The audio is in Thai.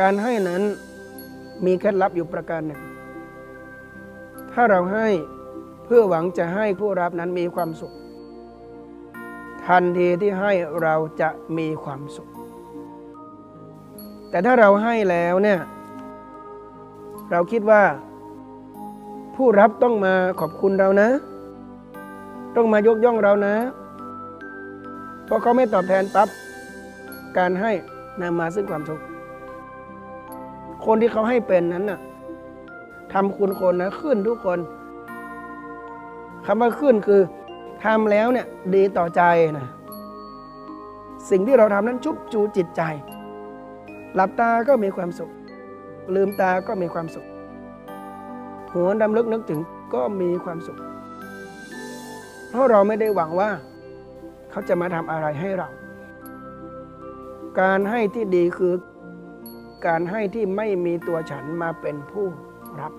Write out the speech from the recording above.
การให้นั้นมีเคล็ดลับอยู่ประการหนึ่ง ถ้าเราให้เพื่อหวังจะให้ผู้รับนั้นมีความสุข ทันทีที่ให้เราจะมีความสุข แต่ถ้าเราให้แล้วเนี่ย เราคิดว่า ผู้รับต้องมาขอบคุณเรานะ ต้องมายกย่องเรานะเพราะเขาไม่ตอบแทนปั๊บการให้นำมาซึ่งความสุข คนที่เขาให้เป็นนั้นน่ะทำคุณคนนะขึ้นทุกคนคำว่าขึ้นคือทำแล้วเนี่ยดีต่อใจนะสิ่งที่เราทำนั้นชุบจูจิตใจ หลับตาก็มีความสุข ลืมตาก็มีความสุข หัวดำลึกนึกถึงก็มีความสุข เพราะเราไม่ได้หวังว่า เขาจะมาทำอะไรให้เรา การให้ที่ดีคือ การให้ที่ไม่มีตัวฉันมาเป็นผู้รับ